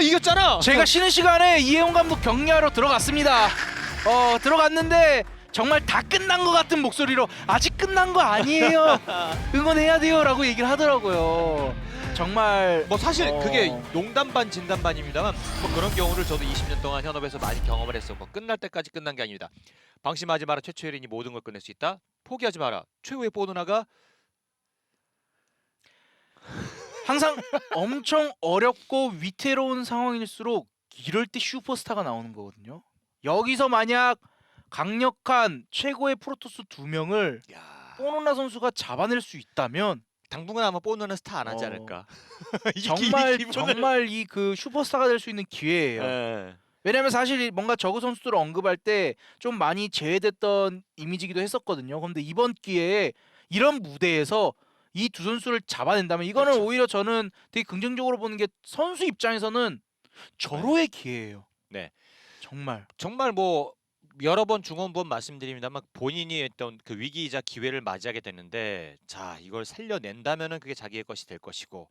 번 이겼잖아. 제가 쉬는 시간에 이해용 감독 격려하러 들어갔습니다. 어 들어갔는데 정말 다 끝난 것 같은 목소리로 아직 끝난 거 아니에요. 응원해야 돼요라고 얘기를 하더라고요. 정말 뭐 사실 어. 그게 농담 반 진담 반입니다만 뭐 그런 경우를 저도 20년 동안 현업에서 많이 경험을 했었고 끝날 때까지 끝난 게 아닙니다. 방심하지 마라 최초의 인이 모든 걸 끝낼 수 있다. 포기하지 마라 최후의 보누나가 항상 엄청 어렵고 위태로운 상황일수록 이럴 때 슈퍼스타가 나오는 거거든요. 여기서 만약 강력한 최고의 프로토스 두 명을 야 뽀노나 선수가 잡아낼 수 있다면 당분간 아마 보누는 스타 안 하지 어. 않을까. 이 기- 정말 기분을- 정말 이 그 슈퍼스타가 될 수 있는 기회예요. 예. 왜냐면 사실 이 뭔가 저그 선수들을 언급할 때 좀 많이 제외됐던 이미지기도 했었거든요. 근데 이번 기회에 이런 무대에서 이 두 선수를 잡아낸다면 이거는 그렇죠. 오히려 저는 되게 긍정적으로 보는 게 선수 입장에서는 절호의 기회예요. 네. 정말. 정말 뭐 여러 번 중원부원 말씀드립니다만 본인이 했던 그 위기이자 기회를 맞이하게 됐는데 자 이걸 살려낸다면은 그게 자기의 것이 될 것이고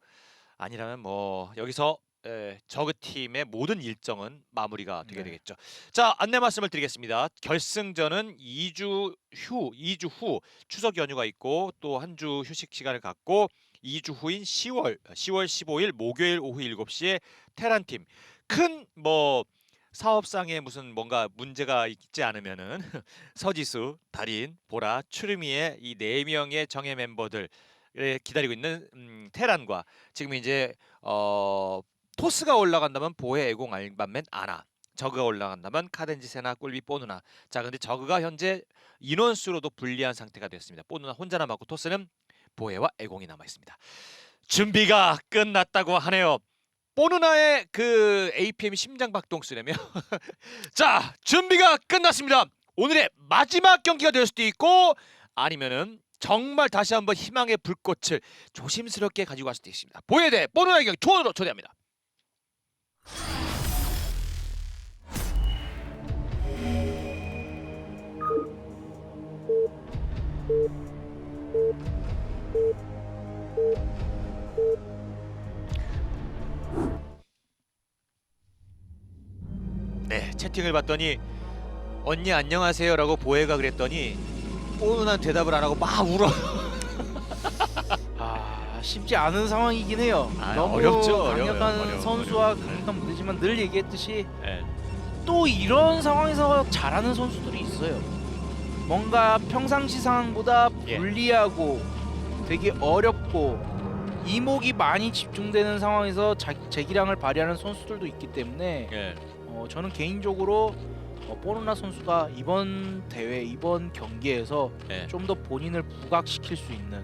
아니라면 뭐 여기서 에, 저그 팀의 모든 일정은 마무리가 되게 네. 되겠죠. 자 안내 말씀을 드리겠습니다. 결승전은 2주 후 2주 후 추석 연휴가 있고 또 한 주 휴식 시간을 갖고 2주 후인 10월 10월 15일 목요일 오후 7시에 테란 팀 큰 뭐 사업상에 무슨 뭔가 문제가 있지 않으면은 서지수, 달인, 보라, 추르미의 이 네 명의 정예 멤버들 기다리고 있는 음, 테란과 지금 이제 어 토스가 올라간다면 보헤, 애공, 알반맨, 아나. 저그가 올라간다면 카덴지, 세나, 꿀비, 뽀누나. 자 근데 저그가 현재 인원수로도 불리한 상태가 되었습니다. 뽀누나 혼자 남았고 토스는 보헤와 애공이 남아 있습니다. 준비가 끝났다고 하네요. 뽀누나의 그 APM 심장 박동수라며 자 준비가 끝났습니다. 오늘의 마지막 경기가 될 수도 있고 아니면은 정말 다시 한번 희망의 불꽃을 조심스럽게 가지고 갈 수도 있습니다. 보헤 대 뽀누나의 경기 투어로 초대합니다 네 채팅을 봤더니 언니 안녕하세요라고 보헤가 그랬더니 뽀누나는 대답을 안 하고 막 울어 아 쉽지 않은 상황이긴 해요. 아, 너무 어렵죠, 어려워요. 강력한 어려워, 선수와 어려워. 강력한 무대지만 늘 얘기했듯이 네. 또 이런 상황에서 잘하는 선수들이 있어요. 뭔가 평상시 상황보다 예. 불리하고 되게 어렵고 이목이 많이 집중되는 상황에서 자, 재기량을 발휘하는 선수들도 있기 때문에 예. 어, 저는 개인적으로 어, 뽀르나 선수가 이번 대회 이번 경기에서 예. 좀 더 본인을 부각시킬 수 있는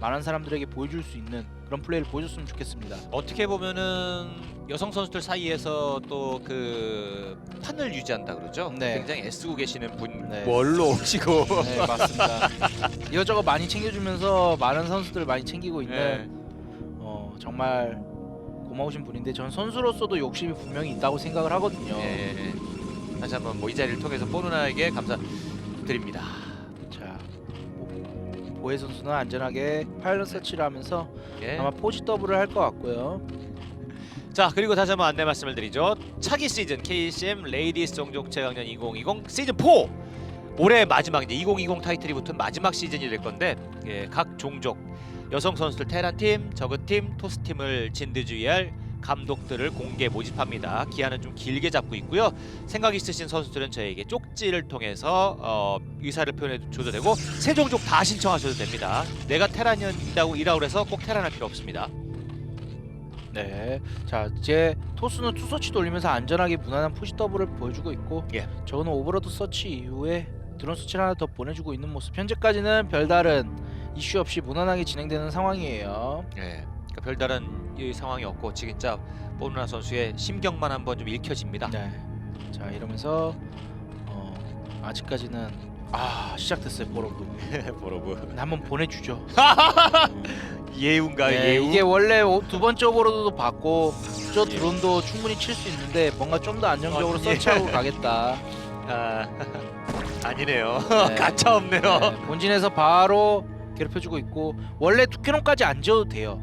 많은 사람들에게 보여줄 수 있는 그런 플레이를 보여줬으면 좋겠습니다. 어떻게 보면은 여성 선수들 사이에서 또 그 판을 유지한다 그러죠. 네. 굉장히 애쓰고 계시는 분 네. 뭘로 오시고. 네 맞습니다. 이것저것 많이 챙겨주면서 많은 선수들 많이 챙기고 있는 네. 어, 정말 고마우신 분인데 전 선수로서도 욕심이 분명히 있다고 생각을 하거든요. 예, 예, 예. 다시 한번 뭐 이 자리를 통해서 뽀누나에게 감사드립니다. 자 보혜 선수는 안전하게 파일럿 서치를 하면서 예. 아마 포지 더블을 할 것 같고요. 자 그리고 다시 한번 안내 말씀을 드리죠. 차기 시즌 KCM 레이디스 종족 최강년 2020 시즌 4 올해 마지막 이제 2020 타이틀이 붙은 마지막 시즌이 될 건데 예, 각 종족 여성 선수들 테란 팀, 저그 팀, 토스 팀을 진드주의할 감독들을 공개 모집합니다. 기한은 좀 길게 잡고 있고요. 생각 있으신 선수들은 저에게 쪽지를 통해서 어, 의사를 표현해 줘도 되고 세 종족 다 신청하셔도 됩니다. 내가 테란이라고 이라고 해서 꼭 테란할 필요 없습니다. 네. 자 이제 토스는 투 서치 돌리면서 안전하게 무난한 푸시 더블을 보여주고 있고 예. 저는 오버로드 서치 이후에 드론 서치를 하나 더 보내주고 있는 모습. 현재까지는 별다른 이슈 없이 무난하게 진행되는 상황이에요. 예. 그러니까 별다른 이 상황이 없고 진짜 뽀누나 선수의 심경만 한번 좀 읽혀집니다. 네. 자 이러면서 어, 아직까지는 아 시작됐어요 보러브. 보러브. 한번 보내주죠. 예우인가 네, 예우. 이게 원래 오- 두 번째 오버로드도 받고 저 예. 드론도 충분히 칠 수 있는데 뭔가 좀 더 안정적으로 어, 예. 서치하고 가겠다. 아, 아니네요. 네. 가차 없네요. 네, 본진에서 바로 괴롭혀주고 있고 원래 두 캐논까지 안 지어도 돼요.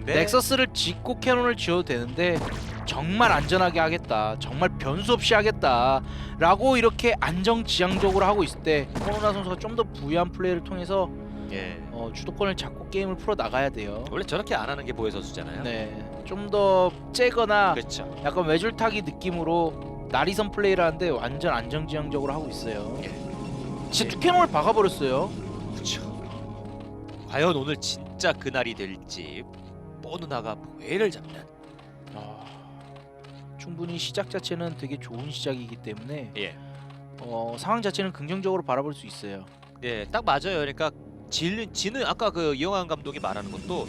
근데 넥서스를 짓고 캐논을 지어도 되는데 정말 안전하게 하겠다. 정말 변수 없이 하겠다 라고 이렇게 안정지향적으로 하고 있을 때 코로나 선수가 좀 더 부유한 플레이를 통해서 예. 어, 주도권을 잡고 게임을 풀어 나가야 돼요. 원래 저렇게 안 하는 게 보혜 선수잖아요. 네, 좀 더 째거나 그렇죠. 약간 외줄타기 느낌으로 나리선 플레이를 하는데 완전 안정지향적으로 하고 있어요. 예. 진짜 예. 투캐논을 박아버렸어요. 그렇죠. 과연 오늘 진짜 그날이 될지 뽀 누나가 보혜를 잡는 아, 충분히 시작 자체는 되게 좋은 시작이기 때문에 예. 어, 상황 자체는 긍정적으로 바라볼 수 있어요. 예, 딱 맞아요. 그러니까 지는 지는 아까 그 이영환 감독이 말하는 것도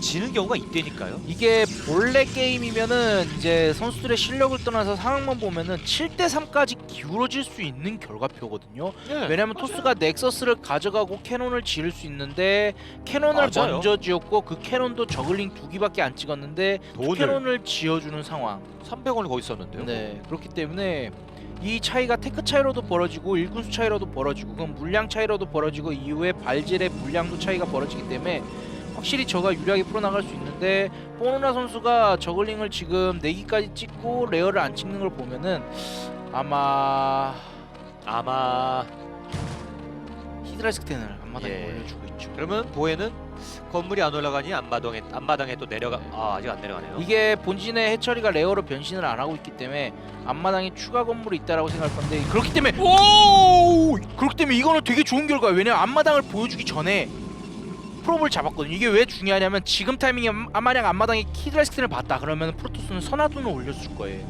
지는 경우가 있다니까요. 이게 본래 게임이면은 이제 선수들의 실력을 떠나서 상황만 보면은 7대 3까지 기울어질 수 있는 결과표거든요. 예. 왜냐면 토스가 넥서스를 가져가고 캐논을 지을 수 있는데 캐논을 맞아요. 먼저 지었고 그 캐논도 저글링 두 기밖에 안 찍었는데 돈을 캐논을 지어주는 상황. 300원을 거기 썼는데요. 네 그렇기 때문에 이 차이가 테크 차이로도 벌어지고 일군수 차이로도 벌어지고 그럼 물량 차이로도 벌어지고 이후에 발질의 물량도 차이가 벌어지기 때문에 확실히 저가 유리하게 풀어나갈 수 있는데 뽀누나 선수가 저글링을 지금 4기까지 찍고 레어를 안 찍는 걸 보면은 아마 아마 히드라스크텐을 앞마당에 예. 올려주고 있죠 그러면 보혜는 건물이 안 올라가니 앞마당에 앞마당에 또 내려가 아 아직 안 내려가네요. 이게 본진의 해처리가 레어로 변신을 안 하고 있기 때문에 앞마당에 추가 건물이 있다라고 생각할 건데 그렇기 때문에 오 그렇기 때문에 이거는 되게 좋은 결과예요. 왜냐면 앞마당을 보여주기 전에 프로브를 잡았거든요. 이게 왜 중요하냐면 지금 타이밍에 아, 만약 앞마당에 키드라스틴을 봤다 그러면 프로토스는 선화둔을 올려줄 거예요.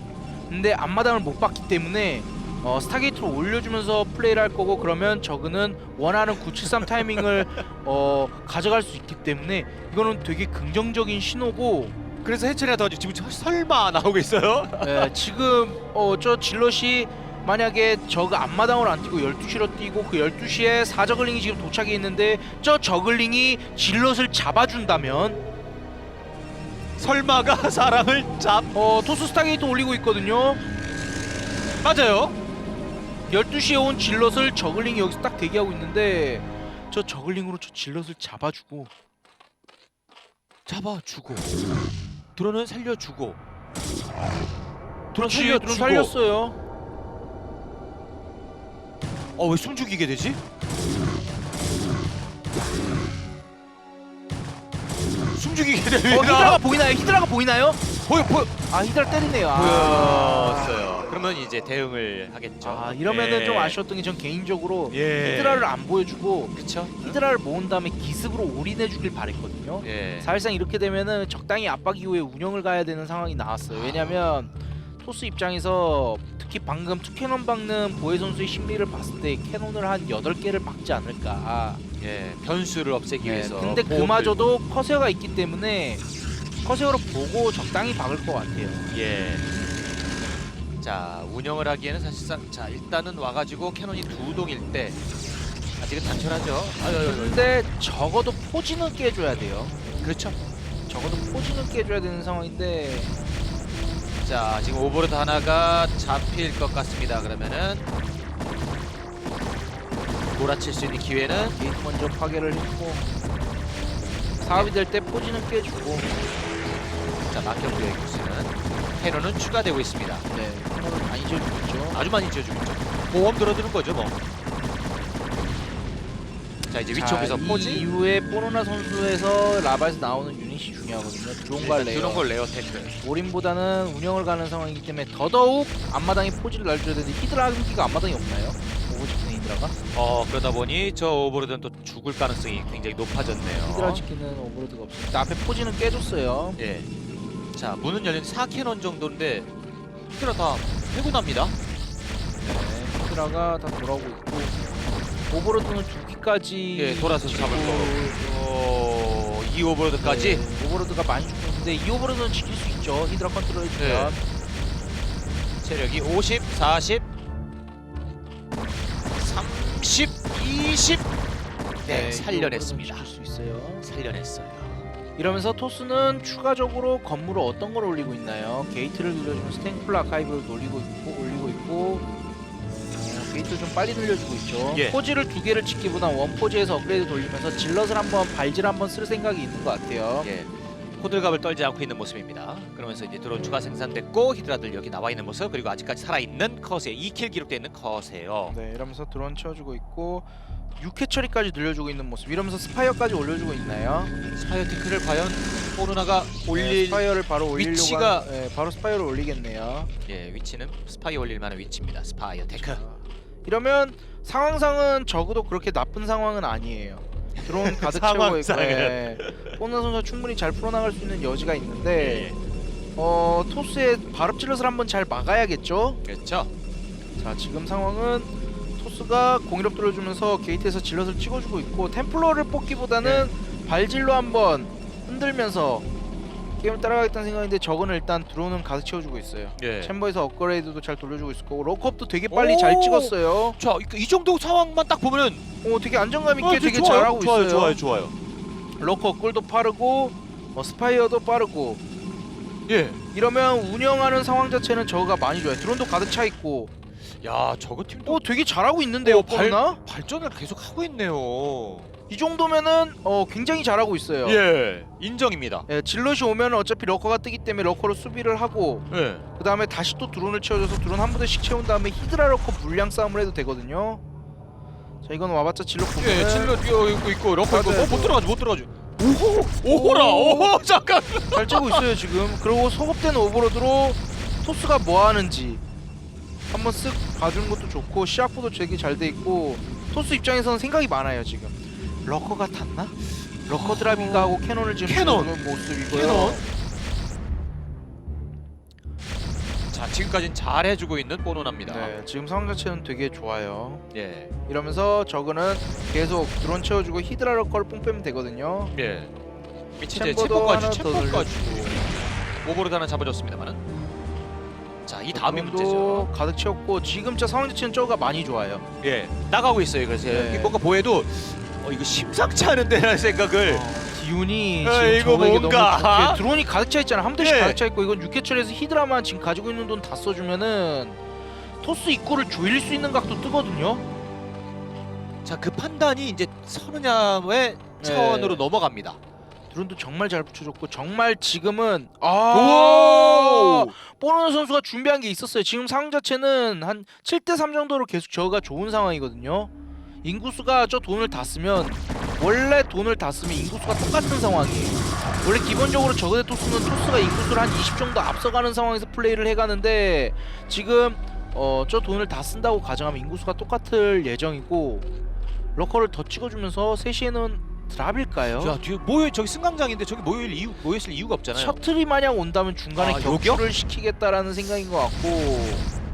근데 앞마당을 못 봤기 때문에 어, 스타게이트를 올려주면서 플레이를 할 거고 그러면 저그는 원하는 973 타이밍을 어, 가져갈 수 있기 때문에 이거는 되게 긍정적인 신호고 그래서 해철이가 더 지금 저- 설마 나오고 있어요? 예, 지금 어, 저 질럿이 만약에 저그 앞마당으로 안 뛰고 12시로 뛰고 그 12시에 사저글링이 지금 도착이 있는데 저 저글링이 질럿을 잡아준다면 설마가 사람을 잡 어, 토스 스타게이트 올리고 있거든요. 맞아요. 12시에 온 질럿을 저글링이 여기서 딱 대기하고 있는데 저 저글링으로 저 질럿을 잡아주고 잡아주고 드론은 살려주고 드론 드론 살렸어요 어 왜 숨죽이게 되지? 숨죽이게 어, 되면 히드라가 보이나요? 히드라가 보이나요? 보여 보여 아 히드라 때리네요 아. 보였어요. 그러면 이제 대응을 하겠죠. 아 이러면은 예. 좀 아쉬웠던 게 전 개인적으로 예. 히드라를 안 보여주고 그쵸? 히드라를 모은 다음에 기습으로 올인해 주길 바랬거든요. 예. 사실상 이렇게 되면은 적당히 압박 이후에 운영을 가야 되는 상황이 나왔어요. 왜냐면 토스 입장에서 특히 방금 투캐논 박는 보혜 선수의 심리를 봤을 때 캐논을 한 8개를 박지 않을까. 예. 변수를 없애기 네, 위해서. 근데 그마저도 커세어가 있기 때문에 커세어로 보고 적당히 박을 것 같아요. 예. 자 운영을 하기에는 사실상 자 일단은 와가지고 캐논이 두 동일 때 아직은 단촐하죠. 아유, 아유, 아유. 근데 적어도 포지는 깨줘야 돼요. 그렇죠. 적어도 포지는 깨줘야 되는 상황인데 자 지금 오버로드 하나가 잡힐 것 같습니다. 그러면은 몰아칠 수 있는 기회는 게이트 먼저 파괴를 했고 사업이 될 때 포지는 깨주고 자 막혔고요 이곳은 캐논은 추가되고 있습니다. 네 코너를 많이 지어주고 있죠. 아주 많이 지어주고 있죠. 보험 들어주는 거죠 뭐. 자 이제 위쪽에서 포지. 이후에 뽀로나 선수에서 라바에서 나오는 유닛이 중요하거든요. 드론과 레어. 이런 걸 레어 테크. 올인보다는 운영을 가는 상황이기 때문에 더더욱 앞마당에 포지를 날줘야 되는데 히드라 한기가 앞마당에 없나요? 오버 지키는 히드라가? 어 그러다 보니 저 오버로드는 또 죽을 가능성이 굉장히 높아졌네요. 히드라 지키는 오버로드가 없으니까 앞에 포지는 깨줬어요. 예. 자 문은 열린 4캐논 정도인데 히드라 다 납니다. 네, 히드라가 다 돌아오고 있고 오버로드는 두 기까지 예, 돌아서 잡을 거. 어, 이 오버로드까지. 네, 오버로드가 많이 죽고 있는데 이 오버로드는 지킬 수 있죠. 히드라 컨트롤 해주면 네. 체력이 50, 40, 30, 20. 네, 이 살려냈습니다. 지킬 수 있어요. 살려냈어요. 이러면서 토스는 추가적으로 건물을 어떤 걸 올리고 있나요? 게이트를 늘려주면 스탱플 아카이브를 올리고 있고 올리고 있고 어, 게이트를 좀 빨리 늘려주고 있죠. 예. 포지를 두 개를 찍기보다 원 포지에서 업그레이드 돌리면서 질럿을 한번 발질 한번 쓸 생각이 있는 것 같아요. 예. 호들갑을 떨지 않고 있는 모습입니다. 그러면서 이제 드론 추가 생산됐고 히드라들 여기 나와 있는 모습 그리고 아직까지 살아 있는 컷에 2킬 기록되어 있는 컷이에요. 네, 이러면서 드론 채워주고 있고 6회 처리까지 늘려주고 있는 모습. 이러면서 스파이어까지 올려주고 있나요? 스파이어 테크를 과연 포르나가 네, 올릴 스파이어를 바로 올리려고 위치가- 하- 네, 바로 스파이어를 올리겠네요. 예, 위치는 스파이어 올릴 만한 위치입니다. 스파이어 테크. 자, 이러면 상황상은 적어도 그렇게 나쁜 상황은 아니에요. 드론 가득 채우고 있고. 예. 뽀나 선수가 충분히 잘 풀어나갈 수 있는 여지가 있는데 예, 어 토스의 발업 질럿을 한번 잘 막아야겠죠. 그렇죠. 자 지금 상황은 토스가 공이력 들어주면서 게이트에서 질럿을 찍어주고 있고 템플러를 뽑기보다는 네. 발질로 한번 흔들면서 게임을 따라가겠다는 생각인데 저거는 일단 드론은 가득 채워주고 있어요. 예. 챔버에서 업그레이드도 잘 돌려주고 있고 로컵도 되게 빨리 오! 잘 찍었어요. 자, 이, 이 정도 상황만 딱 보면은 어 되게 안정감 있게 어, 되게 좋아요, 잘하고 좋아요, 있어요. 좋아요, 좋아요. 로커 꿀도 빠르고 어, 스파이어도 빠르고 예. 이러면 운영하는 상황 자체는 저거가 많이 좋아요. 드론도 가득 차 있고 야, 저거 팀도 어 되게 잘하고 있는데요, 어, 발- 나 발전을 계속 하고 있네요. 이 정도면은 어 굉장히 잘하고 있어요. 예, 인정입니다. 예, 질럿이 오면 어차피 러커가 뜨기 때문에 러커로 수비를 하고 예. 그 다음에 다시 또 드론을 채워줘서 드론 한 부대씩 채운 다음에 히드라 러커 물량 싸움을 해도 되거든요. 자 이건 와봤자 질럿 보면 예, 칠로 뛰어 있고 있고 러커 있고 맞아요. 어, 못 들어가죠, 못 들어가죠. 오호, 오호라, 오. 오호, 잠깐. 잘 째고 있어요 지금. 그리고 소급된 오버로드로 토스가 뭐 하는지 한번 쓱 봐주는 것도 좋고 시약부도 되게 잘 돼 있고 토스 입장에서는 생각이 많아요 지금. 러커가 탔나? 러커 드랍인가 하고 캐논을 지금 캐논. 주는 모습이고요. 캐논. 자, 지금까지는 잘 해주고 있는 보노나입니다. 네, 지금 상황 자체는 되게 좋아요. 예, 이러면서 저그는 계속 드론 채워주고 히드라 러커를 뽕 빼면 되거든요. 예. 미치 이제 챔버도 하나 챔버까지, 더. 오버로드 하나 잡아줬습니다만은. 자, 이 다음이 드론도 문제죠. 가득 채웠고 지금 저 상황 자체는 저가 많이 좋아요. 예, 나가고 있어요. 그래서 네. 이게 뭔가 보여도 어, 이거 심상치 않은데라는 생각을. 기운이 에, 지금 네. 이거 저에게 뭔가? 너무 좋게 드론이 가득 차 있잖아. 한 대씩 예. 가득 차 있고 이건 육회철에서 히드라만 지금 가지고 있는 돈 다 써주면은 토스 입구를 조일 수 있는 각도 뜨거든요. 자, 그 판단이 이제 차원으로 네. 넘어갑니다. 드론도 정말 잘 붙여줬고 정말 지금은 오! 아 보너 선수가 준비한 게 있었어요. 지금 상황 자체는 한 7대 3 정도로 계속 저가 좋은 상황이거든요. 인구수가 저 돈을 다 쓰면 원래 돈을 다 쓰면 인구수가 똑같은 상황이에요. 원래 기본적으로 저그대 토스는 토스가 인구수를 한 20 정도 앞서가는 상황에서 플레이를 해가는데 지금 어, 저 돈을 다 쓴다고 가정하면 인구수가 똑같을 예정이고 러커를 더 찍어주면서 3시에는 드랍일까요? 자, 뒤에 모여 저기 승강장인데 저기 모일 이유 모였을 이유가 없잖아요. 셔틀이 마냥 온다면 중간에 아, 격추를 시키겠다라는 생각인 것 같고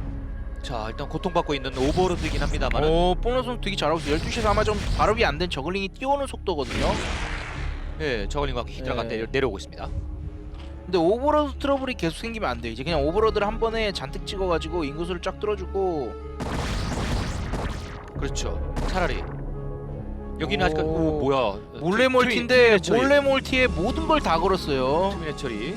자, 일단 고통받고 있는 오버로드긴 합니다만은 어 보너선 되게 잘하고 있어요 12시에서 아마 좀 발업이 안 된 저글링이 뛰어오는 속도거든요 예, 저글링과 네. 내려, 내려오고 있습니다. 근데 오버로드 트러블이 계속 생기면 안 돼요 이제 그냥 오버로드를 한 번에 잔뜩 찍어가지고 인구수를 쫙 뚫어주고 그렇죠. 차라리 여기는 아직 오. 오 뭐야? 몰래 몰티인데 몰래 몰티에 모든 걸 다 걸었어요 트미네 처리.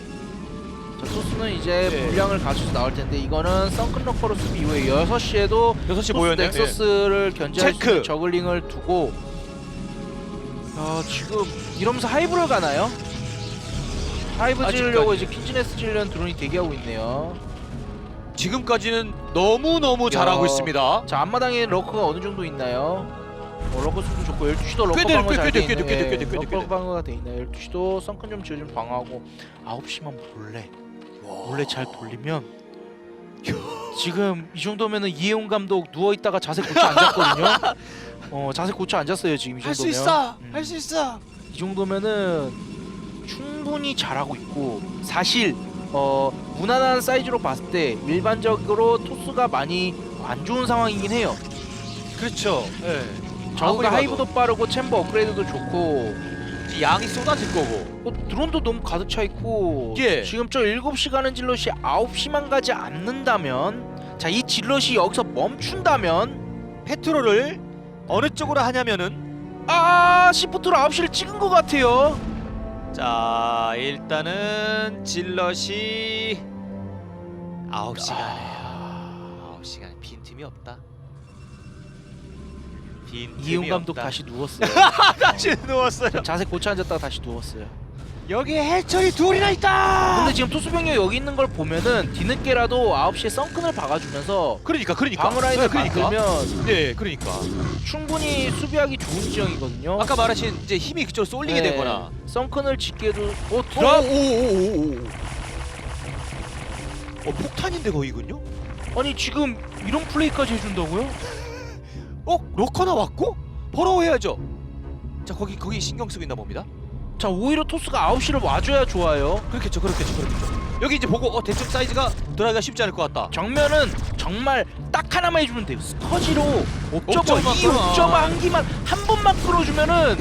자 소스는 이제 네. 물량을 가지고 나올 텐데 이거는 러커로 수비 이후에 6시에도 6시 토스 모였네. 예. 넥서스를 견제할 수 체크. 있는 저글링을 두고 야 지금 이러면서 하이브를 가나요? 하이브 지으려고. 이제 핀즈네스 지으려는 드론이 대기하고 있네요 예. 지금까지는 너무 너무 야. 잘하고 있습니다. 자 앞마당에 러커가 어느 정도 있나요? 어, 러커 수도 좋고 12시도 러커 꽤 돼, 방어 꽤 잘돼 돼, 꽤 돼, 꽤 돼, 꽤 돼, 꽤 돼, 꽤 돼. 러커 방어가 돼 있네요 12시도 썬큰 좀 지어주면 방어하고 9시만 몰래 몰래 잘 돌리면 지금 이 정도면은 이해용 감독 누워 있다가 자세 고쳐 앉았거든요. 어 자세 고쳐 앉았어요 지금 이 정도면. 할 수 있어. 음. 할수 있어. 이 정도면은 충분히 잘하고 있고 사실 어 무난한 사이즈로 봤을 때 일반적으로 토스가 많이 안 좋은 상황이긴 해요. 그렇죠. 예. 저가 봐도. 하이브도 빠르고 챔버 업그레이드도 좋고 이제 양이 쏟아질 거고. 어, 드론도 너무 가득 차 있고 예. 지금 저 7시 가는 질럿이 9시만 가지 않는다면 자 이 질럿이 여기서 멈춘다면 페트롤을 어느 쪽으로 하냐면은 아 시프트로 9시를 찍은 것 같아요 자 일단은 질럿이 9시간에 아, 9시간에 빈틈이 없다. 빈틈이 이용 감독 없다. 다시 누웠어요 다시 누웠어요. 자세 고쳐 앉았다가 다시 누웠어요 여기에 해철이 둘이나 있다. 근데 지금 투수 병력 여기 있는 걸 보면은 뒤늦게라도 9시에 썬큰을 박아주면서 그러니까 그러니까. 방어라인을 네, 그러니까. 만들면 네, 그러니까. 충분히 수비하기 좋은 지형이거든요. 아까 말하신 이제 힘이 그쪽으로 쏠리게 네, 되거나. 썬큰을 짓게도 어 오, 드랍 오, 오, 오, 오. 어, 폭탄인데 거기군요? 아니 지금 이런 플레이까지 해준다고요? 어, 로커 나왔고? 버러워해야죠. 자, 거기 거기 신경 쓰고 있나 봅니다. 자 오히려 토스가 9시를 와줘야 좋아요. 그렇겠죠, 그렇겠죠, 그렇겠죠. 여기 이제 보고 어 대충 사이즈가 들어가기가 쉽지 않을 것 같다. 정면은 정말 딱 하나만 해주면 돼요. 스커지로 옵저버 옵저버만 이. 옵저버 한 기만 한 번만 끌어주면은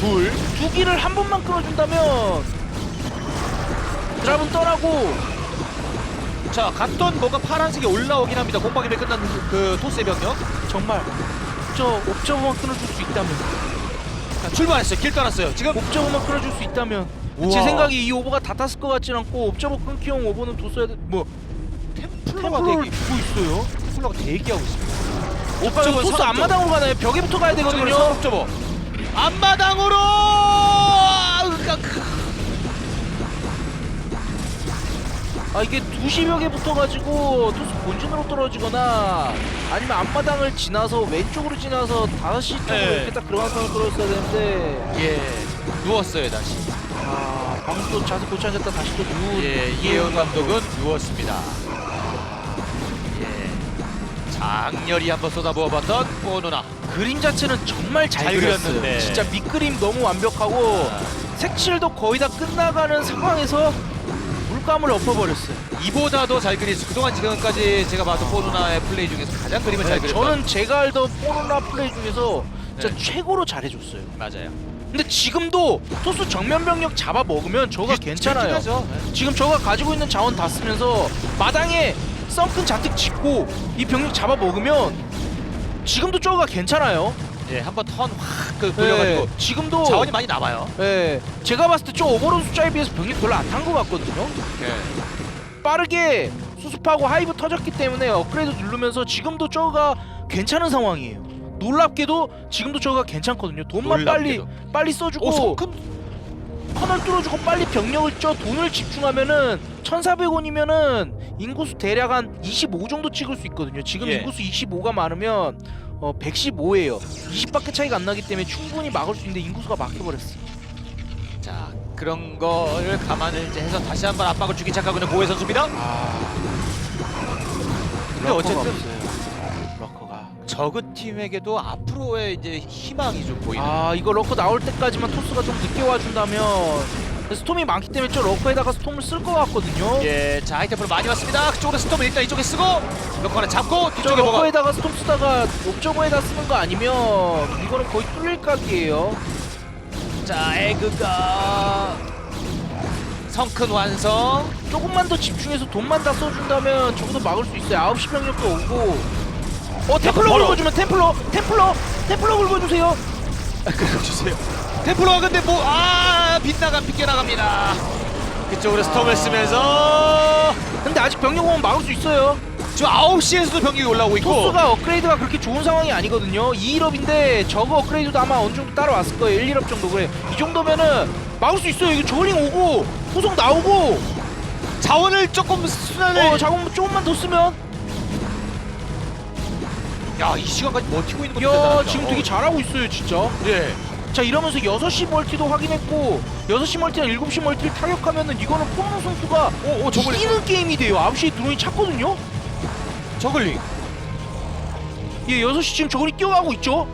둘. 두 기를 한 번만 끌어준다면 드랍은 떠나고 자, 갔던 뭐가 파란색이 올라오긴 합니다. 공방임에 끝난 그 토스의 병력. 정말 저 옵저버만 끊어줄 수 있다면 자, 출발했어요. 길 떠났어요. 지금 옵저버만 끊어줄 수 있다면 우와. 제 생각에 이 오버가 다 탔을 것 같진 않고 옵저버 끊기용 오버는 뒀어야 돼. 뭐 템플러가 템플러를 대기, 두고 있어요. 템플러가 대기하고 있습니다. 옵저버 토스 앞마당으로 가나요? 벽에부터 가야 되거든요. 옵저버. 앞마당으로. 아, 그- 아 이게 두시 벽에 붙어가지고 토스 본진으로 떨어지거나 아니면 앞마당을 지나서 왼쪽으로 지나서 다시 쪽으로 네. 이렇게 딱 상을 끌었어야 되는데 예. 누웠어요 다시. 아 방금 또 자세 고치 앉았다 다시 또 누. 예, 이혜원 감독은 누웠습니다. 예. 장렬히 한번 쏟아부어 봤던 꼬누나. 그림 자체는 정말 잘, 잘 그렸어요. 그렸는데. 진짜 밑그림 너무 완벽하고 색칠도 거의 다 끝나가는 상황에서 물감을 엎어버렸어요. 이보다도 잘 그리스. 그동안 지금까지 제가 봐도 꼬누나의 플레이 중에서 가장 그림을 잘 그렸던. 네, 저는 제가 알던 포로나 플레이 중에서 진짜 네. 최고로 잘해줬어요. 맞아요. 근데 지금도 토스 정면 병력 잡아 먹으면 저가 괜찮아요. 하죠. 지금 저가 가지고 있는 자원 다 쓰면서 마당에 썬큰 잔뜩 짓고 이 병력 잡아 먹으면 지금도 저가 괜찮아요. 예, 한번 턴 확그 굴려가지고 네, 지금도 자원이 많이 남아요. 예, 제가 봤을 때저 오버로드 숫자에 비해서 병력 별로 안 탄 것 같거든요. 예. 빠르게 수습하고 하이브 터졌기 때문에 업그레이드 누르면서 지금도 저가 괜찮은 상황이에요. 놀랍게도 지금도 저가 괜찮거든요. 돈만 빨리 놀랍게도. 빨리 써주고 오, 성큰 터널 뚫어주고 빨리 병력을 쪄 돈을 집중하면은 1,400원이면은 인구수 대략 한 25 정도 찍을 수 있거든요. 지금 예. 인구수 25가 많으면 어 115예요. 20밖에 차이가 안 나기 때문에 충분히 막을 수 있는데 인구수가 막혀버렸어. 자 그런 거를 감안을 이제 해서 다시 한번 압박을 주기 시작하고 있는 보혜 선수입니다. 아. 근데 어쨌든 없어요. 러커가. 저그 팀에게도 앞으로의 이제 희망이 좀 보이는. 아 이거 러커 나올 때까지만 토스가 좀 늦게 와준다면 스톰이 많기 때문에 저 러커에다가 스톰을 쓸 것 같거든요. 예, 자 하이템프로 많이 왔습니다. 그쪽으로 스톰을 일단 이쪽에 쓰고 몇 하나 잡고 저 뒤쪽에 뭐가 러커에다가 스톰 쓰다가 옵저버에다 쓰는 거 아니면 이거는 거의 뚫릴 각이에요. 자 에그가 성큰 완성. 조금만 더 집중해서 돈만 다 써준다면 적어도 막을 수 있어요. 9시 병력도 오고. 어 템플러 걸어. 긁어주면 템플러 템플러 템플러 긁어주세요. 주세요. 템플러가 근데 뭐 아 빗나가 빗겨나갑니다. 그쪽으로 스톰을 쓰면서 근데 아직 병력 오면 막을 수 있어요. 지금 9시에서도 병력이 올라오고 있고 토스가 업그레이드가 그렇게 좋은 상황이 아니거든요. 2일업인데 저거 업그레이드도 아마 어느 정도 따라왔을 거예요. 1, 1업 정도 그래. 이 정도면은 막을 수 있어요. 이거 저링 오고 후속 나오고 자원을 조금 순환을 어 자금 조금만 더 쓰면 야 이 시간까지 버티고 있는 것도 야 대단하다. 지금 되게 잘하고 있어요 진짜. 예. 자 이러면서 6시 멀티도 확인했고 6시 멀티랑 7시 멀티를 타격하면은 이거는 포르노 선수가 오, 오 저글링 이기는 게임이 돼요. 9시에 드론이 찼거든요? 저글링. 예 6시 지금 저걸이 뛰어가고 있죠?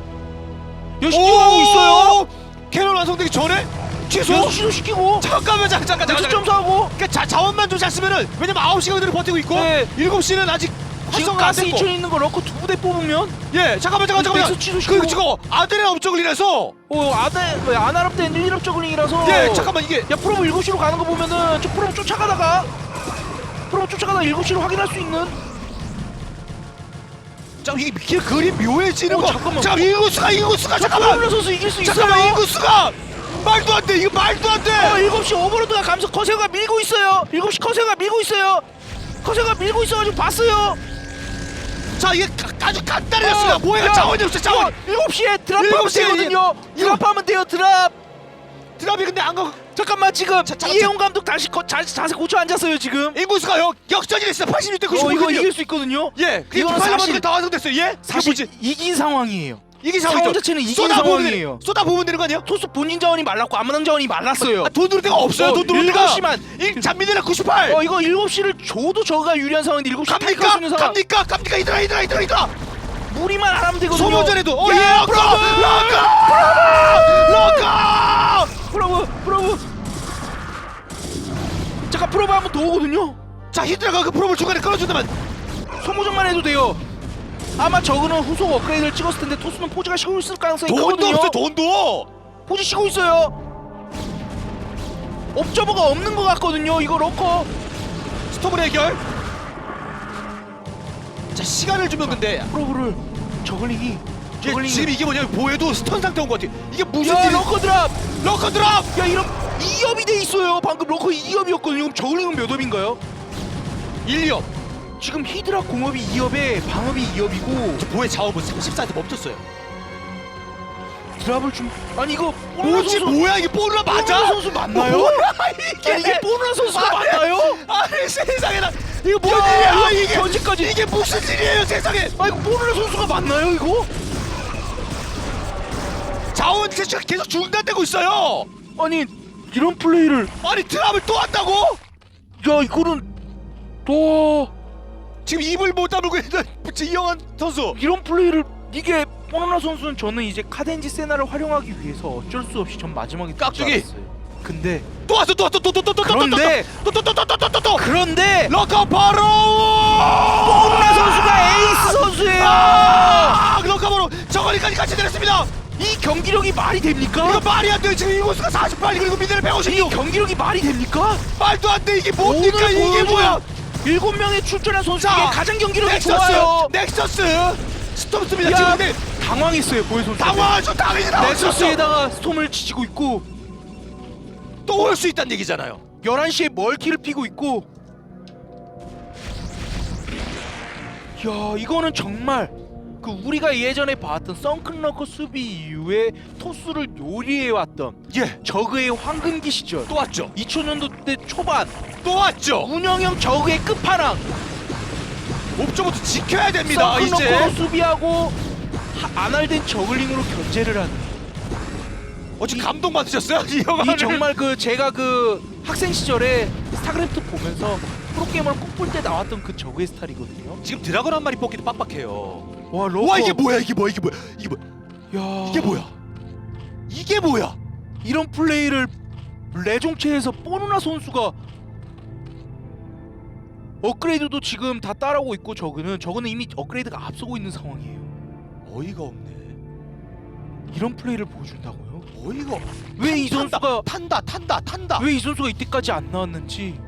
6시 뛰어가고 있어요? 캐논 완성되기 전에 취소? 6시도 시키고. 잠깐만 잠깐 잠깐 잠깐 점수하고. 그러니까 자, 자원만 좀 잘 쓰면은 왜냐면 9시가 그대로 버티고 있고 네. 7시는 아직 지금 활성화 안 가스 됐고 2천 있는 거 넣고 두 부대 뽑으면? 예 잠깐만 잠깐만 잠깐만. 넥스 취소시키고. 그 지금 아드레나 업저글이라서. 어 아데 왜 아나랍 때는 1, 1업 저글링이라서. 예 잠깐만 이게. 야 프로브 7시로 가는 거 보면은 저 프로브 쫓아가다가 프로브 쫓아가다가 7시로 확인할 수 있는. 자 이게 길 그림 묘해지는 어, 거. 잠깐만. 잠깐 인구수가 인구수가 잠깐만. 선수 이길 수 있어요? 잠깐만 인구수가. 말도 안 돼 이거 말도 안 돼. 어, 7시 오버로드가 감서 커세어가 밀고 있어요. 7시 커세어가 밀고 있어요. 커세어가 밀고 있어가지고 봤어요. 자 이게 가- 아주 간단해졌습니다 어, 뭐야 야, 자원이 없어 자원 7시에 드랍하면 일곱 시에 되거든요. 이거- 드랍하면 돼요, 드랍. 드랍이 근데 안 가. 잠깐만 지금 자, 자, 이해용 감독 다시 거, 자, 자세 고쳐 앉았어요 지금. 인구수가 역 역전이 됐어. 86대 어, 95. 이거 이길 수 있거든요. 예. 그게 이거는 팔레 사실- 다 완성됐어요. 예? 사실? 이긴 상황이에요. 이게 상황 상황이죠. 자체는 이긴 쏟아 부으면 상황이에요. 되- 쏟아 부으면 되는 거 아니야? 토스 본인 자원이 말랐고 아무당 자원이 말랐어요. 아, 돈 들을 데가 없어요. 어, 돈 들을 데가. 7시만. 일 잔미네라 98. 어 이거 7시를 줘도 저가 유리한 상황인데 7시 탈 갑니까? 수 있는 상황. 갑니까? 갑니까? 이들아 이들아 이들아 이들아. 무리만 안 하면 되거든요. 소모전에도 어 야, 예. 럭커! 럭커! 럭커! 프로브 프로브. 잠깐 프로브 한번 더 오거든요. 자 히드라가 그 프로볼 중간에 끊어준다면 소모전만 해도 돼요. 아마 저거는 후속 업그레이드를 찍었을 텐데 토스는 포즈가 쉬고 있을 가능성이 돈도 있거든요. 없어 돈도. 포즈 쉬고 있어요. 옵저버가 없는 것 같거든요. 이거 로커. 스톱을 해결. 자 시간을 주면 근데 프로브를 저글링이 이게 저글링이 지금 이게 뭐냐면 보여도 스턴 상태 온 것 같아. 이게 무슨 야 일이? 로커 드랍. 럭커 드랍. 야 이런 2업이 돼 있어요. 방금 로커 2업이었거든요. 그럼 저글링은 몇 업인가요? 1업. 지금 히드라 공업이 2업에 방업이 2업이고 보의 자원은 34한테 멈췄어요. 드랍을 좀 아니 이거 뽀르라 뭐지 선수 뭐야 이게 뽀르라 맞아? 뽀르라 선수 맞나요? 뭐야 이게? 아니 이게 뽀르라 선수가 아니, 맞나요? 아니 세상에 나 이거 뭔 야, 일이야 이거 이게 현재까지- 이게 무슨 일이에요 세상에 아니 뽀르라 선수가 맞나요 이거? 자원 채취가 계속 중단되고 있어요 아니 이런 플레이를 아니 드랍을 또 한다고? 야 이거는 또 지금 입을 못 다물고 있는 이영환 선수 이런 플레이를 이게 뽀르라 선수는 저는 이제 카덴지 세나를 활용하기 위해서 어쩔 수 없이 전 마지막에 깍두기! 떴어요. 근데 또 왔어 또 왔어 또 또 또또 그런데 또또또또또또또 그런데 럭커 바로 뽀르라 선수가 에이스 선수예요. 아 럭커 바로 저거리까지 같이 내렸습니다 이 경기력이 말이 됩니까? 이거 말이 안 돼 지금 이곳수가 48 그리고 미드를 이156 경기력이 말이 됩니까? 말도 안 돼 이게 뭡니까 이게 뭐야 일곱 명의 출전한 선수 중에 자, 가장 경기력이 넥서스 좋아요. 넥서스 스톰스입니다 야, 지금. 근데 당황했어요 보혜 선수. 당황하죠 당연히 당황했어 넥서스에다가 스톰을 지지고 있고 또 올 수 있다는 얘기잖아요. 11시에 멀티를 피고 있고. 야 이거는 정말 그 우리가 예전에 봤던 썬큰러커 수비 이후에 토스를 요리해왔던 예. 또 저그의 황금기 시절. 왔죠. 2000년도 때 초반. 또 왔죠. 운영형 저그의 끝판왕. 옵저부터 지켜야 됩니다 이제 썬큰러커로 수비하고 하- 아날된 저글링으로 견제를 하는 어찌 감동 받으셨어요 이 영화를? 이 정말 그 제가 그 학생 시절에 스타크래프트 보면서 프로게이머를 꿈꿀 때 나왔던 그 저그의 스타일이거든요. 지금 드라곤 한 마리 뽑기도 빡빡해요 와 로커. 와 이게 뭐야 이게 뭐야 이게 뭐야? 이게 뭐야. 야 이게 뭐야? 이게 뭐야? 이런 플레이를 레종체에서 뽀누나 선수가 업그레이드도 지금 다 따라오고 있고 저그는. 저그는 이미 업그레이드가 앞서고 있는 상황이에요. 어이가 없네. 이런 플레이를 보여준다고요? 어이가 왜 이 탄다, 선수가 탄다 탄다 탄다. 왜 이 선수가 이때까지 안 나왔는지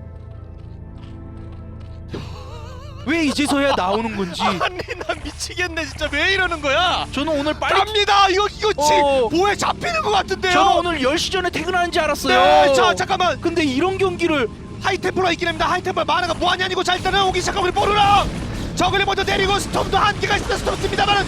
왜 이제서야 나오는 건지. 아니 난 미치겠네 진짜. 왜 이러는 거야? 저는 오늘 빨리 갑니다! 이거 이거 지 어. 뭐에 잡히는 것 같은데요? 저는 오늘 10시 전에 퇴근하는 줄 알았어요. 네, 자 잠깐만. 근데 이런 경기를 하이템플러 있긴 합니다. 하이템플러 만화가 무한이 아니고 자 일단은 오기 시작하고 우리 뽀르랑 저글리 먼저 내리고 스톰도 한계가 있습니다 스톰 씁니다만은.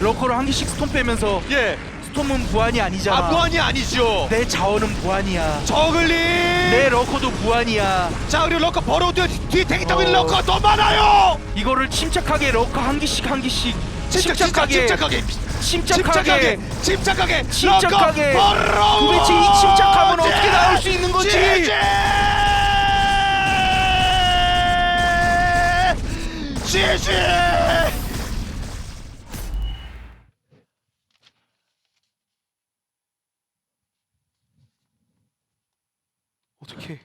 러커를 한 개씩 스톰 빼면서 예 스톰은 무한이 아니잖아. 아 무한이 아니죠 내 자원은 무한이야. 저글리 내 러커도 무한이야. 자 그리고 러커 벌어오듯 뒤에 대기 타고 있는 어. 러커 더 많아요 이거를 침착하게 러커 한 개씩 한 개씩 침착 침착하게 침착하게 침착하게 침착하게 침착하게 벌어오 도대체 이 침착함은 어떻게 나올 수 있는 건지. 지지 어떻게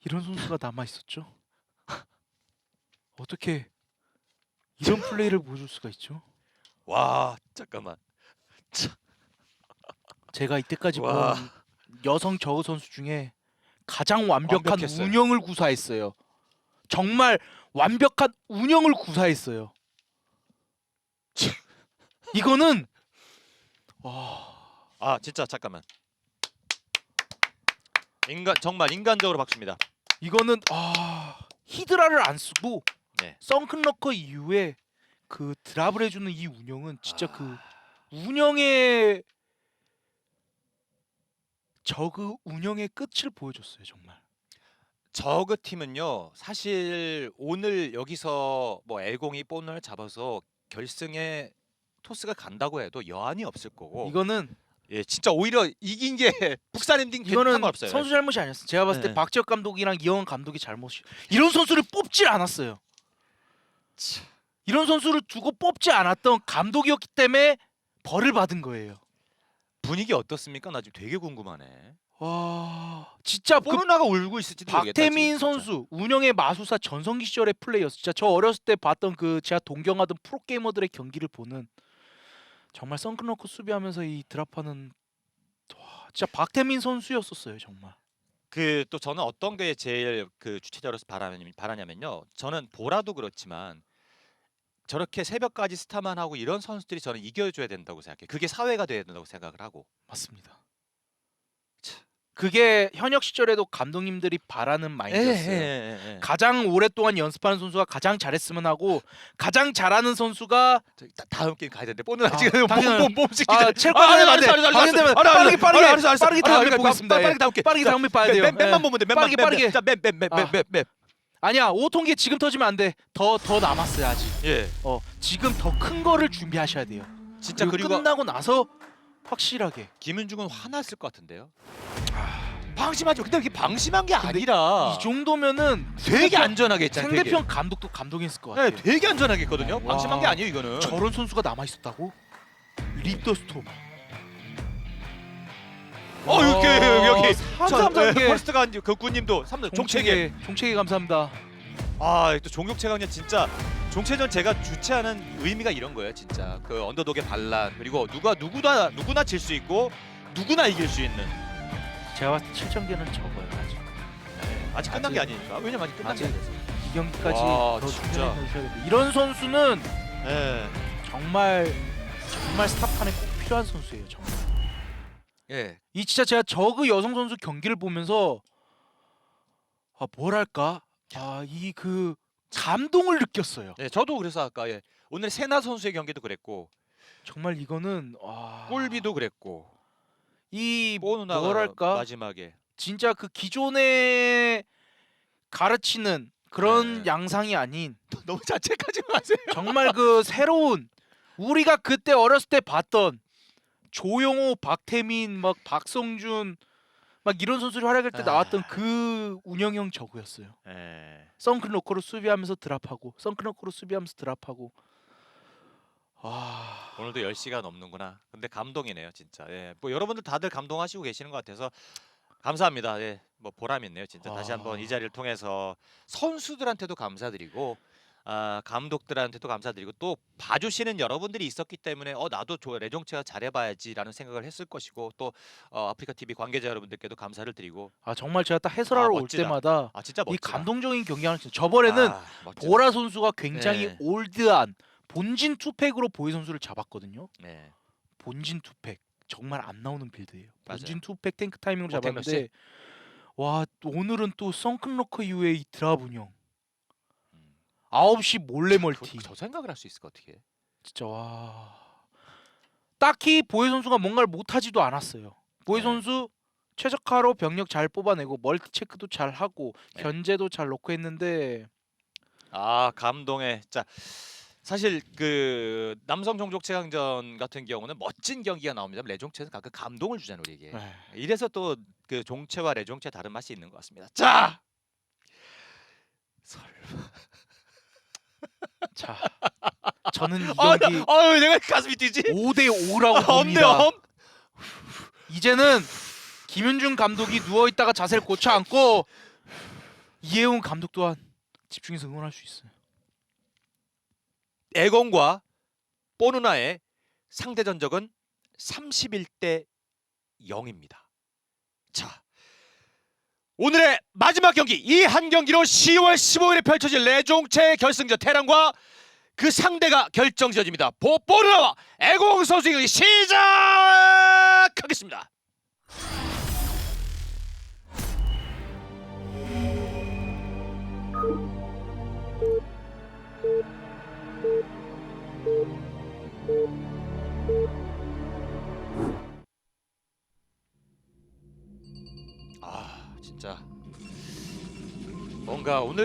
이런 선수가 남아 있었죠? 어떻게 이런 플레이를 보여줄 수가 있죠? 와 잠깐만 제가 이때까지 와. 본 여성 저우 선수 중에 가장 완벽한 완벽했어요. 운영을 구사했어요. 정말 완벽한 운영을 구사했어요. 이거는 와아 진짜 잠깐만 인간 정말 인간적으로 박수입니다 이거는 아 히드라를 안 쓰고 네. 썬큰러커 이후에 그 드랍을 해주는 이 운영은 진짜 그 아. 운영의 저그 운영의 끝을 보여줬어요 정말. 저그 팀은요 사실 오늘 여기서 뭐 엘공이 본을 잡아서 결승에 토스가 간다고 해도 여한이 없을 거고 이거는 예 진짜 오히려 이긴 게 북산 엔딩 이거는 상관없어요. 선수 잘못이 아니었어. 제가 봤을 때 네. 박지혁 감독이랑 이영원 감독이 잘못이. 이런 선수를 뽑질 않았어요. 참. 이런 선수를 두고 뽑지 않았던 감독이었기 때문에 벌을 받은 거예요. 분위기 어떻습니까? 나 지금 되게 궁금하네. 와 진짜 그 포르나가 울고 있을지도 모르겠다. 박태민 지금 진짜. 선수 운영의 마수사 전성기 시절의 플레이였어. 진짜 저 어렸을 때 봤던 그 제가 동경하던 프로 게이머들의 경기를 보는 정말 선크너크 수비하면서 이 드랍하는 와 진짜 박태민 선수였었어요 정말. 그 또 저는 어떤 게 제일 그 주최자로서 바라냐면, 바라냐면요. 저는 보라도 그렇지만 저렇게 새벽까지 스타만 하고 이런 선수들이 저는 이겨줘야 된다고 생각해요. 그게 사회가 돼야 된다고 생각을 하고. 맞습니다. 그게 현역 시절에도 감독님들이 바라는 예, 마인드였어요. 가장 오랫동안 연습하는 선수가 가장 잘했으면 하고 가장 잘하는 선수가 다- 다음 게임 가야 되는데 뽀는 아, 지금 당연히- 몸몸몸 시키자. 아, 체력 안 돼. 방해되면 빠르게, 빠르게. 빠르게 다음에. 보겠습니다. 빠르게 예. 다음 게. 빠르게 다음에 봐야 돼요. 맨, 맨만 예. 보면 돼. 맨만 빠르게, 빠르게. 자, 맨, 맨, 맨, 아. 맨, 맨, 맨. 아니야 오통기 지금 터지면 안 돼. 더 더 남았어요 아직. 예. 어 지금 더 큰 거를 준비하셔야 돼요. 진짜 그리고 그리고 끝나고 나서 확실하게. 김은중은 화났을 것 같은데요. 방심하죠. 근데 이게 방심한 게 아니라 이 정도면은 되게 안전하게 했잖아요. 되게. 상대편 감독도 감동했을 것 네, 같아요. 되게 안전하게 했거든요. 와. 방심한 게 아니에요, 이거는. 저런 선수가 남아 있었다고? 립더 스톰. 어, 여기 여기 여기. 삼삼삼개. 퍼스트가 한- 그 군님도 삼 종체계. 종체계 종체계 감사합니다. 아, 또 종족체강년 진짜 종체전 제가 주최하는 의미가 이런 거예요, 진짜. 그 언더독의 반란 그리고 누가 누구나 누구나 질 수 있고 누구나 이길 수 있는. 제가 봤을 때 7점계는 적어요 아직. 네, 아직 끝난 게 아니니까. 왜냐면 아직 끝난 게 아직- 아니라서. 이 경기까지 와, 더 진짜. 준비해 주셔야 됩니다. 이런 선수는 예. 정말 정말 스탑판에 꼭 필요한 선수예요. 정말. 예. 이 진짜 제가 저그 여성 선수 경기를 보면서 아 뭐랄까 아 이 그 감동을 느꼈어요. 네, 저도 그래서 아까 예. 오늘 세나 선수의 경기도 그랬고 정말 이거는 와 꼴비도 그랬고 이 보누나가 뭐랄까 마지막에 진짜 그 기존에 가르치는 그런 네. 양상이 아닌 너무 자책하지 마세요. 정말 그 새로운 우리가 그때 어렸을 때 봤던 조용호, 박태민, 막 박성준 막 이런 선수들이 활약할 때 아. 나왔던 그 운영형 저구였어요. 예. 선크 노커로 수비하면서 드랍하고 선크 노커로 수비하면서 드랍하고 아 오늘도 10시가 넘는구나. 근데 감동이네요, 진짜. 예. 뭐 여러분들 다들 감동하시고 계시는 것 같아서 감사합니다. 예. 뭐 보람 있네요, 진짜. 다시 한번 이 아. 자리를 통해서 선수들한테도 감사드리고 아, 감독들한테도 감사드리고 또 봐주시는 여러분들이 있었기 때문에 어 나도 저 레종체가 잘해봐야지라는 생각을 했을 것이고 또 어, 아프리카 TV 관계자 여러분들께도 감사를 드리고 아, 정말 제가 딱 해설하러 올 멋지다. 때마다 아 진짜 이 멋지다. 감동적인 경기 하는 저번에는 아, 멋지다. 보라 선수가 굉장히 네. 올드한 본진 투팩으로 보이 선수를 잡았거든요. 네. 본진 투팩 정말 안 나오는 빌드예요. 본진 투팩 탱크 타이밍으로 뭐, 잡았는데 와 오늘은 또 썬큰러커 이후에 이 음. 9시 몰래 멀티 저, 저 생각을 할 수 있을 것 어떻게? 진짜 와 딱히 보혜 선수가 뭔가를 못하지도 않았어요. 보혜 네. 선수 최적화로 병력 잘 뽑아내고 멀티 체크도 잘 하고 네. 견제도 잘 놓고 했는데 아 감동의 자 사실 그 남성 종족 최강전 같은 경우는 멋진 경기가 나옵니다. 레종체는 가끔 감동을 주잖아요 우리에게. 에이, 이래서 또 그 종체와 레종체 다른 맛이 있는 것 같습니다. 자 설마 자 저는 이 아, 아유 내가 가슴이 뛰지. 5대 5라고 엄네요. 봅니다. 엄. 이제는 김윤중 감독이 누워 있다가 자세를 고쳐 앉고 이해훈 감독 또한 집중해서 응원할 수 있어요. 에건과 보누나의 상대 전적은 31대 0입니다. 자, 오늘의 마지막 경기 이 한 경기로 10월 15일에 펼쳐질 레종체 결승전 테란과 그 상대가 결정지어집니다. 보, 보누나와 에공 선수의 경기 시작하겠습니다. 뭔가 오늘